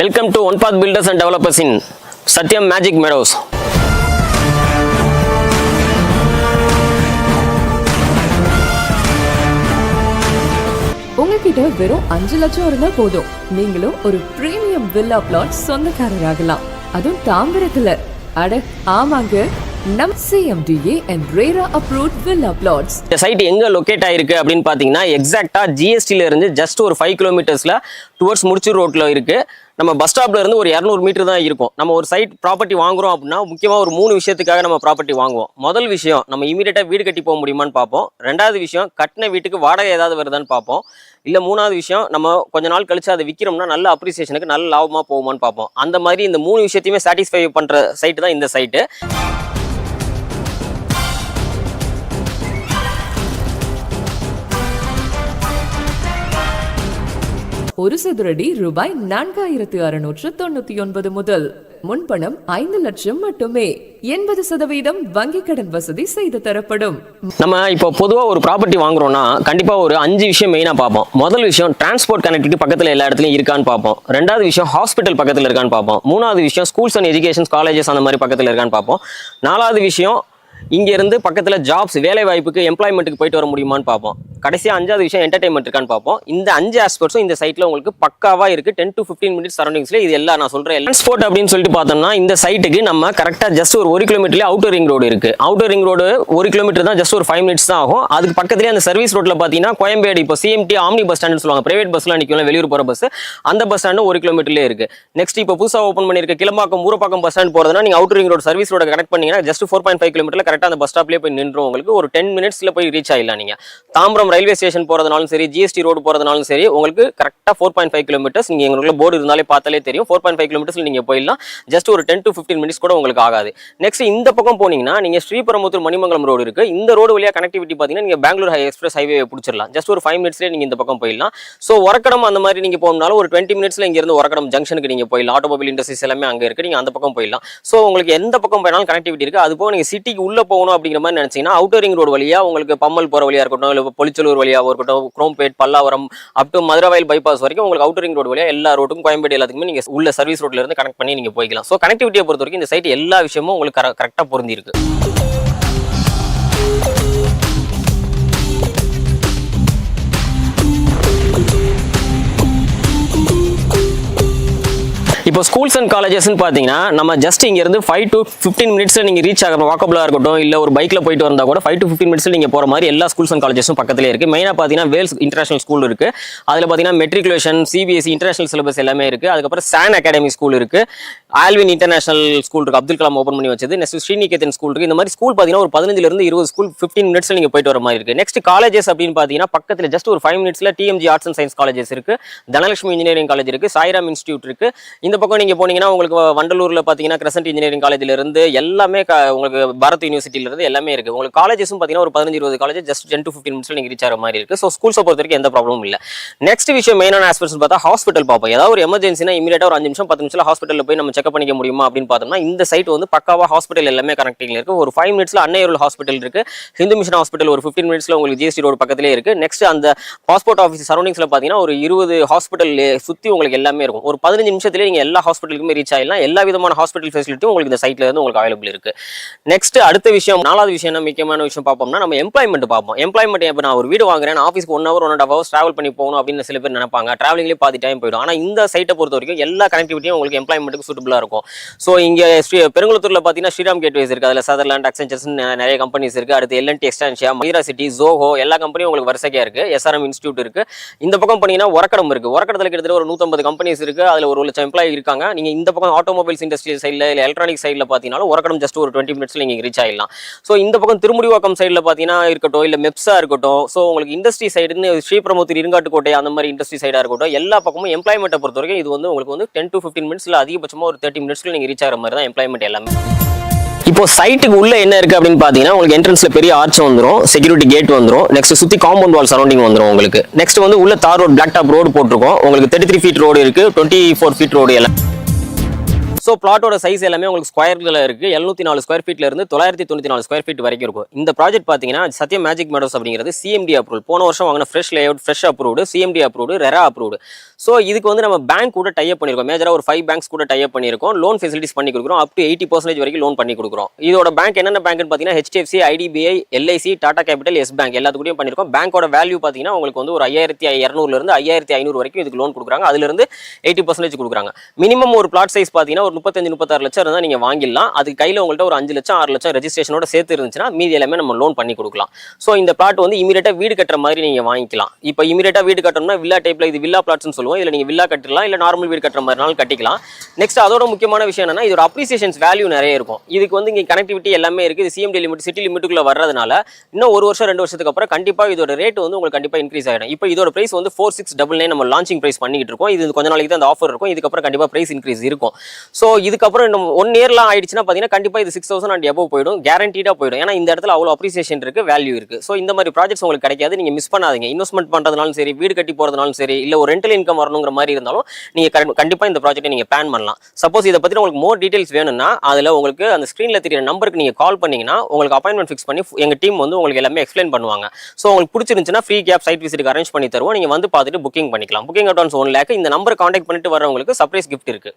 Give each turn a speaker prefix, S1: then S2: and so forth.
S1: Welcome to one path builders and developers in Sathyam Magic Meadows
S2: உங்ககிட்ட வெறும் அஞ்சு லட்சம் இருந்தா போதும். நீங்களும் ஒரு பிரீமியம் வில்லா பிளாட் சொந்தக்காரராகலாம். அதுவும் தாம்பரத்துல. அட ஆமாங்க. நம் CMDA and RERA approved villa plots
S1: இந்த சைட் எங்கே லொக்கேட் ஆயிருக்கு அப்படின்னு பார்த்தீங்கன்னா எக்ஸாக்டாக ஜிஎஸ்டியில் இருந்து ஜஸ்ட் ஒரு ஃபைவ் கிலோமீட்டர்ஸில் டுவர்ட்ஸ் முடிச்சூர் ரோட்டில் இருக்குது நம்ம பஸ் ஸ்டாப்ல இருந்து ஒரு இரநூறு மீட்டர் தான் இருக்கும். நம்ம ஒரு சைட் ப்ராப்பர்ட்டி வாங்குறோம் அப்படின்னா முக்கியமாக ஒரு மூணு விஷயத்துக்காக நம்ம ப்ராப்பர்ட்டி வாங்குவோம். முதல் விஷயம் நம்ம இமீடியட்டாக வீடு கட்டி போக முடியுமான்னு பார்ப்போம். ரெண்டாவது விஷயம் கட்டின வீட்டுக்கு வாடகை ஏதாவது வருதான்னு பார்ப்போம். இல்லை மூணாவது விஷயம் நம்ம கொஞ்ச நாள் கழிச்சு அதை விற்கிறோம்னா நல்ல அப்ரிசியேஷனுக்கு நல்ல லாபமாக போகுமான்னு பார்ப்போம். அந்த மாதிரி இந்த மூணு விஷயத்தையுமே சாட்டிஸ்ஃபை பண்ணுற சைட்டு தான் இந்த சைட்டு
S2: ஒரு சதுரடி ரூபாய் நான்காயிரத்து அறுநூற்று தொண்ணூத்தி ஒன்பது முதல். முன்பணம் ஐந்து லட்சம் மட்டுமே. எண்பது சதவீதம் வங்கிக் கடன் வசதி செய்து தரப்படும்.
S1: நம்ம இப்போ பொதுவாக ஒரு ப்ராப்பர்ட்டி வாங்குறோம்னா கண்டிப்பாக ஒரு அஞ்சு விஷயம் மெயினாக பார்ப்போம். முதல் விஷயம் டிரான்ஸ்போர்ட் கனெக்டிவிட்டி பக்கத்தில் எல்லா இடத்துலையும் இருக்கான்னு பார்ப்போம். ரெண்டாவது விஷயம் ஹாஸ்பிட்டல் பக்கத்தில் இருக்கான்னு பார்ப்போம். மூணாவது விஷயம் ஸ்கூல்ஸ் அண்ட் எஜுகேஷன் காலேஜஸ் அந்த மாதிரி பக்கத்தில் இருக்கான்னு பார்ப்போம். நாலாவது விஷயம் இங்கேருந்து பக்கத்தில் ஜாப்ஸ் வேலை வாய்ப்புக்கு எம்ப்ளாய்மெண்ட்டுக்கு போயிட்டு வர முடியுமான்னு பார்ப்போம். கடைசியாக அஞ்சாவது விஷயம் என்டர்டைன்மெண்ட் இருக்கான்னு பார்ப்போம். இந்த அஞ்சு ஆஸ்பெக்ட்ஸும் இந்த சைட்டில் உங்களுக்கு பக்காவாக இருக்குது டென் டு ஃபிஃப்டீன் மினிட்ஸ் சரௌண்டிங்ஸில் இது எல்லாம் நான் சொல்கிறேன் டிரான்ஸ்போர்ட் அப்படின்னு சொல்லிட்டு பார்த்தோம்னா இந்த சைட்டுக்கு நம்ம கரெக்டாக ஜஸ்ட் ஒரு ஒரு கிலோமீட்டர்லேயே அவுட்டர் ரிங் ரோடு இருக்குது அவுட்டர் ரிங் ரோடு ஒரு கிலோமீட்டர் தான் ஜஸ்ட் ஒரு ஃபைவ் மினிட்ஸ் தான் ஆகும். அதுக்கு பக்கத்துலேயே அந்த சர்வீஸ் ரோட்டில் பார்த்தீங்கன்னா கோயம்பேடு இப்போ சிஎம்டி ஆம்னி பஸ் ஸ்டாண்ட்னு சொல்லுவாங்க. பிரைவேட் பஸ்லாம் நிற்கும் வெளியூர் போகிற பஸ் அந்த பஸ் ஸ்டாண்டும் ஒரு கிலோமீட்டர்லேயே இருக்குது நெக்ஸ்ட் இப்போ புதுசாக ஓப்பன் பண்ணியிருக்க கிளம்பாக்கம் ஊரப்பாக்கம் பஸ் ஸ்டாண்ட் போகிறதுனா நீங்கள் அவுட்டர் ரிங் ரோடு சர்வீஸ் ரோட கனெக்ட் பண்ணீங்கன்னா just four point five kilometre கரெக்டாக அந்த பஸ் ஸ்டாப்லேயே போய் நின்றும். உங்களுக்கு ஒரு டென் மினிட்ஸில் போய் ரீச் ஆகிடலாம் நீங்கள் தாம்பரம் ரயில்வே ஸ்டேஷன் போகிறதுனாலும் சரி ஜிஎஸ்டி ரோடு போகிறதுனாலும் சரி உங்களுக்கு கரெக்டாக ஃபோர் பாயிண்ட் ஃபைவ் கிலோமீட்டர்ஸ் நீங்கள் எங்களுக்கு போர்டு இருந்தாலே பார்த்தாலே தெரியும். ஃபோர் பாயிண்ட் ஃபைவ் கிலோமீட்டர்ஸ் நீங்கள் போயிடலாம். ஜஸ்ட் ஒரு டென் டு ஃபிஃப்டீன் மினிட்ஸ் கூட உங்களுக்கு ஆகாது. நெக்ஸ்ட் இந்த பக்கம் போனீங்கன்னா நீங்கள் ஸ்ரீபெரும்புத்தூர் மணிமங்கலம் ரோடு இருக்குது இந்த ரோடு வழியாக கனெக்டிவிட்டி பார்த்தீங்கன்னா நீங்கள் பெங்களூர் ஹை எக்ஸ்பிரஸ் ஹைவே பிடிச்சிடலாம். ஜஸ்ட் ஒரு ஃபைவ் மினிட்ஸ்லேயே நீங்கள் இந்த பக்கம் போயிடலாம். ஸோ உரக்கடம் அந்த மாதிரி நீங்கள் போகணும்னாலும் ஒரு டுவெண்ட்டி மினிட்ஸில் இங்கேருந்து உரக்கடம் ஜங்ஷனுக்கு நீங்கள் போயிடலாம். ஆட்டோமொபைல் இண்டஸ்ட்ரீஸ் எல்லாமே அங்கே இருக்குது நீங்கள் அந்த பக்கம் போயிடலாம். ஸோ உங்களுக்கு எந்த பக்கம் போயினாலும் கனெக்டிவிட்டி இருக்குது அது போக நீங்கள் சிட்டிக்கு உள்ளே போகணும் அப்படிங்கிற மாதிரி நினச்சிங்கன்னா அவுட்டோரிங் ரோடு வழியாக உங்களுக்கு பம்மல் போகிற வழியாக இருக்கட்டும் இல்லை பொலிச்சலூர் வழியாக இருக்கட்டும் Chromepet Pallavaram up to Maduravoyal bypass வரைக்கும் உங்களுக்கு அவுட்டர் ரிங் ரோடு வழியாக எல்லா ரோட்டுக்கும் கோயம்பேடு எல்லாத்துக்குமே நீங்கள் உள்ள சர்வீஸ் ரோட்ல இருந்து கனெக்ட் பண்ணி நீங்கள் போய்க்கலாம். ஸோ கனெக்டிவிட்டியை பொறுத்த வரைக்கும் இந்த சைட் எல்லா விஷயமும் உங்களுக்கு கரெக்டாக பொருந்திருக்கு இப்போ ஸ்கூல்ஸ் அண்ட் காலேஜஸ்னு பார்த்தீங்கன்னா நம்ம ஜஸ்ட் இங்கேருந்து ஃபைவ் டு ஃபிஃப்டீன் மினிட்ஸில் நீங்கள் ரீச் ஆகிற வாக்கபிளாக இருக்கட்டும் இல்லை ஒரு பைக்கில் போயிட்டு வந்தால் கூட ஃபைவ் டு ஃபிஃப்டின் மினிட்ஸில் நீங்கள் போகிற மாதிரி எல்லா ஸ்கூல்ஸ் அண்ட் காலேஜஸும் பக்கத்துலேயே இருக்குது மெயினாக பார்த்தீங்கன்னா வேல்ஸ் இன்டர்நேஷனல் ஸ்கூல் இருக்குது அதில் பார்த்தீங்கன்னா மெட்ரிகுலேஷன் சிபிஎஸ்சி இன்டர்நேஷனல் சிலபஸ் எல்லாமே இருக்குது அதுக்கப்புறம் சான் அகாடமி ஸ்கூல் இருக்குது ஆல்வின் இன்டர்நேஷனல் ஸ்கூல் இருக்குது அப்துல் கலாம் ஓப்பன் பண்ணி வச்சது. நெக்ஸ்ட் ஸ்ரீநிகேதன் ஸ்கூல் இருக்குது இந்த மாதிரி ஸ்கூல் பார்த்தீங்கன்னா ஒரு பதினஞ்சுலேருந்து இருபது ஸ்கூல் ஃபிஃப்டீன் மினிட்ஸில் நீங்கள் போயிட்டு வர மாதிரி இருக்குது நெக்ஸ்ட் காலேஜஸ் அப்படின்னு பார்த்தீங்கன்னா பக்கத்தில் ஜஸ்ட் ஒரு ஃபைவ் மினிட்ஸில் DMG arts and science colleges இருக்குது தனலட்சுமி இன்ஜினியரிங் காலேஜ் இருக்குது சாய்ராம் இன்ஸ்டியூட் இருக்குது இந்த பக்கம் நீங்கள் போனீங்கன்னா உங்களுக்கு வண்டலூரில் பார்த்தீங்கன்னா கிரசன்ட் இன்ஜினியரிங் காலேஜ்ல இருந்து எல்லாமே உங்களுக்கு பாரத் யூனிவர்சிட்டியில இருந்து எல்லாமே இருக்குது உங்களுக்கு காலேஜஸும் பார்த்தீங்கன்னா ஒரு பதினஞ்சு இருபது college just ten to fifteen மினிட்ஸில் நீங்கள் ரீச் ஆகிற மாதிரி இருக்குது ஸோ ஸ்கூல்ஸை பொறுத்த வரைக்கும் எந்த ப்ராப்ளமும் இல்லை. நெக்ஸ்ட் விஷயம் மெயினான ஆஸ்பெக்ட்ஸ் பார்த்தா ஹாஸ்பிட்டல் பார்ப்போம் ஏதாவது ஒரு எமர்ஜென்சினா இமீடியட்டாக ஒரு அஞ்சு நிமிஷம் பத்து நிமிஷம் ஹாஸ்பிட்டலில் போய் நம்ம செக்அப் பண்ணிக்க முடியுமா அப்படின்னு பார்த்தோம்னா இந்த சைட் வந்து பக்காவா ஹாஸ்பிட்டல் எல்லாமே கனெக்டிங்ல இருக்கு. ஒரு ஃபைவ் மினிட்ஸ்ல அன்னையருள் ஹாஸ்பிட்டல் இருக்கு. ஹிந்து மிஷன் ஹாஸ்பிட்டல் ஒரு ஃபிஃப்டின் மினிட்ஸ்ல உங்களுக்கு ஜிஎஸ்டி ரோடு பக்கத்திலே இருக்கு. நெக்ஸ்ட் அந்த பாஸ்போர்ட் ஆஃபீஸ் சரௌண்டிங்ஸ்ல பார்த்தீங்கன்னா ஒரு இருபது ஹாஸ்பிட்டல் சுற்றி உங்களுக்கு எல்லாமே இருக்கும். ஒரு பதினஞ்சு நிமிஷத்துலேயே நீங்கள் எல்லா ஹாஸ்பிட்டலுக்குமே ரீச் ஆகிடலாம் எல்லா விதமான ஹாஸ்பிட்டல் ஃபெசிலிட்டியும் உங்களுக்கு இந்த சைட்ல இருந்து உங்களுக்கு அவைலபிள் இருக்கு. நெக்ஸ்ட் அடுத்த விஷயம் நாலாவது விஷயம் என்ன முக்கியமான விஷயம் பார்ப்போம்னா நம்ம எம்ப்ளாய்மெண்ட் பார்ப்போம். எம்ப்ளாய்மெண்ட் இப்போ நான் ஒரு வீடு வாங்குறேன் ஆஃபீஸ்க்கு one hour one and hours travel பண்ணி போகணும் அப்படின்னு சில பேர் நினைப்பாங்க. ட்ராவலிங்லேயே பாதி டைம் போயிடும். ஆனால் இந்த சைட்டை பொறுத்த வரைக்கும் எல்லா கனெக்டிவிட்டியும் உங்களுக்கு எம்ப்ளாய்மெண்ட்டுக்கு சூட்டபுளாக இருக்கும். ஸோ இங்கே ஸ்ரீ பெருங்குளத்தூரில் பார்த்தீங்கன்னா ஸ்ரீராம் கேட்வேஸ் இருக்குது அதில் சதர்லாண்ட் அக்சென்சர்ஸ் நிறைய கம்பெனிஸ் இருக்குது அடுத்து எல்என்டி எக்ஸ்டான்ஷியா மஹிரா சிட்டி ஜோஹோ எல்லா கம்பெனியும் உங்களுக்கு வரிசையாக இருக்குது எஸ்ஆர்எம் இன்ஸ்டியூட் இருக்குது இந்த பக்கம் பண்ணீங்கன்னா உரக்கடம் இருக்குது உரக்கடத்தில் கிட்டத்தட்ட ஒரு நூற்றம்பது கம்பெனிஸ் இருக்குது அதில் ஒரு லட்சம் எம்ப்ளாயி இருக்காங்க. நீங்கள் இந்த பக்கம் ஆட்டோமொபைல்ஸ் இண்டஸ்ட்ரி சைடில் இல்லை எலக்ட்ரானிக் சைடில் பார்த்தீங்கன்னா உரக்கடம் ஜஸ்ட் ஒரு டுவெண்ட்டி மினிட்ஸில் நீங்கள் ரீச் ஆகிடலாம் ஸோ இந்த பக்கம் திருமுடிவாக்கம் சைடில் பார்த்தீங்கன்னா இருக்கட்டும் இல்லை மெப்ஸாக இருக்கட்டும் ஸோ உங்களுக்கு இண்டஸ்ட்ரி சைடுன்னு ஸ்ரீபெரும்புத்தூர் இருங்காட்டுக்கோட்டை அந்த மாதிரி இண்டஸ்ட்ரி சைடாக இருக்கட்டும் எல்லா பக்கமும் எம்ப்ளாய்மெண்ட்டை பொறுத்த வரைக்கும் இது வந்து உங்களுக்கு வந்து டென் டு ஃபிஃப்டின் மினிட்ஸில் அதிகபட்சமாக ஒரு தேர்ட்டி மினிட்ஸில் நீங்கள் ரீச் ஆகிற மாதிரி தான் எம்ப்ளாய்மெண்ட் எல்லாமே. இப்போ சைட்டுக்கு உள்ள என்ன இருக்கு அப்படின்னு பாத்தீங்கன்னா உங்களுக்கு என்ட்ரன்ஸ்ல பெரிய ஆர்ச் வந்துரும் செக்யூரிட்டி கேட் வந்துடும் நெக்ஸ்ட் சுத்தி காம்பவுண்ட் வால் சரௌண்டிங் வந்துரும் உங்களுக்கு. நெக்ஸ்ட் வந்து உள்ள தார் ரோடு பிளாக் டாப் ரோடு போட்டிருக்கோம். உங்களுக்கு தேர்ட்டி த்ரீ ஃபீட் ரோடு இருக்கு டுவெண்ட்டி ஃபோர் ஃபீட் ரோடு எல்லாம். ஸோ பிளாட்டோட சைஸ் எல்லாமே உங்களுக்கு ஸ்கொயரில் இருக்குது எழுநூத்தி நாலு ஸ்கொயர் ஃபீட்ல இருந்து தொள்ளாயிரத்தி தொண்ணூற்றி நாலு ஸ்கொயர் ஃபீட் வரைக்கும் இருக்கும். இந்த ப்ராஜெக்ட் பார்த்தீங்கன்னா சத்யம் மேஜிக் மெடோஸ் அப்படிங்கிறது சிஎம்டி அப்ரூவல் போன வருஷம் வாங்கின fresh layout fresh approved CMD approved RERA approved so இதுக்கு வந்து நம்ம பேங்க் கூட டைப் பண்ணியிருக்கோம் மேஜராக ஒரு ஃபைவ் பேங்க்ஸ் கூட டைப் பண்ணியிருக்கோம் லோன் ஃபெசிலிட்டிஸ் பண்ணி கொடுக்குறோம். அப் டு எயிட்டி பர்சன்டேஜ் வரைக்கும் லோன் பண்ணி கொடுக்குறோம். இதோட பேங்க் என்னென்ன பேங்க்னு பார்த்தீங்கன்னா HDFC IDBI LIC Tata Capital Yes Bank எல்லாத்துக்கூடயும் பண்ணியிருக்கோம் பேங்கோட வேல்யூ பார்த்தீங்கன்னா உங்களுக்கு வந்து ஒரு ஐயாயிரத்தி இரநூறுலேருந்து ஐயாயிரத்தி ஐநூறு வரைக்கும் இதுக்கு லோன் கொடுக்குறாங்க. அதுலேருந்து எயிட்டி பர்சன்டேஜ் கொடுக்குறாங்க. மினிமம் ஒரு பிளாட் சைஸ் பார்த்தீங்கன்னா ஒரு முப்பத்தஞ்சு முப்பத்தாறு லட்சம் இருந்தால் நீங்கள் வாங்கிடலாம். அதுக்கு கையில் உங்கள்கிட்ட ஒரு அஞ்சு லட்சம் ஆறு லட்சம் ரெஜிஸ்ட்ரேஷனோட சேர்த்து இருந்துச்சுன்னா மீதி எல்லாமே நம்ம லோன் பண்ணி கொடுக்கலாம். ஸோ இந்த பிளாட் வந்து இமீடியட்டாக வீடு கட்டுற மாதிரி நீங்கள் வாங்கிக்கலாம். இப்போ இமீடியட்டாக வீடு கட்டணும்னா வில்லா டைப்பில் இது வில்லா பிளாட்ஸ்னு சொல்லுவோம். இதில் நீங்கள் வில்லா கட்டிடலாம் இல்லை நார்மல் வீடு கட்டுற மாதிரினாலும் கட்டிக்கலாம். நெக்ஸ்ட் அதோட முக்கியமான விஷயம் என்னன்னா இதோட அப்ரிசியேஷன்ஸ் வேல்யூ நிறைய இருக்கும். இதுக்கு வந்து இங்கே கனெக்டிவிட்டி எல்லாமே இருக்குது இது சிஎம்டி லிமிட் சிட்டி லிமிட்டுக்குள்ளே வர்றதுனால இன்னும் ஒரு வருஷம் ரெண்டு வருஷத்துக்கு அப்புறம் கண்டிப்பாக இதோட ரேட் வந்து உங்களுக்கு கண்டிப்பாக இன்க்ரீஸ் ஆகிடும் இப்போ இதோட பிரைஸ் வந்து ஃபோர் சிக்ஸ் டபுள் நைன் நம்ம லான்ச்சிங் பிரைஸ் பண்ணிக்கிட்டு இருக்கோம். இது கொஞ்ச நாளைக்கு தான் அந்த ஆஃபர் இருக்கும். இதுக்கப்புறம் கண்டிப்பாக பிரைஸ் இன்க்ரீஸ் இருக்கும். ஸோ ஸோ இதுக்கப்புறம் இன்னும் ஒன் இயர்லாம் ஆயிடுச்சுன்னா பார்த்தீங்கன்னா கண்டிப்பாக இது சிக்ஸ் தௌசண்ட் அண்ட் எபோவ் போயிடும். கேரண்டீடாக போயிடும். ஏன்னா இந்த இடத்துல அவ்வளோ அப்ரிசியேஷன் இருக்கு வேல்யூ இருக்கு. ஸோ இந்த மாதிரி ப்ராஜெக்ட்ஸ் உங்களுக்கு கிடைக்காது. நீங்கள் மிஸ் பண்ணாதீங்க. இன்வெஸ்ட்மெண்ட் பண்ணுறதுனாலும் சரி வீடு கட்டி போகிறதுனாலும் சரி இல்லை ஒரு ரெண்டல் இன்கம் வரணுங்கிற மாதிரி இருந்தாலும் நீங்கள் கண்டிப்பாக இந்த ப்ராஜெக்ட்டை நீங்கள் பிளான் பண்ணலாம். சப்போஸ் இதை பற்றி உங்களுக்கு மோர் டீடைல்ஸ் வேணும்னா அதில் உங்களுக்கு அந்த ஸ்க்ரீனில் தெரிய நம்பருக்கு நீங்கள் கால் பண்ணீங்கன்னா உங்களுக்கு அப்பாயின்மெண்ட் ஃபிக்ஸ் பண்ணி எங்கள் டீம் வந்து உங்களுக்கு எல்லாமே எக்ஸ்பிளைன் பண்ணுவாங்க. ஸோ உங்களுக்கு பிடிச்சிருந்துச்சுன்னா ஃப்ரீ கேப் சைட் விசிட்டுக்கு அரேஞ்ச் பண்ணி தருவோம். நீங்கள் வந்து பார்த்துட்டு புக்கிங் பண்ணிக்கலாம். புக்கிங் அட்வான்ஸ் ஒன் லேக் இந்த நம்பர் காண்டாக்ட் பண்ணிட்டு வரவங்களுக்கு சர்ப்ரைஸ் கிஃப்ட் இருக்குது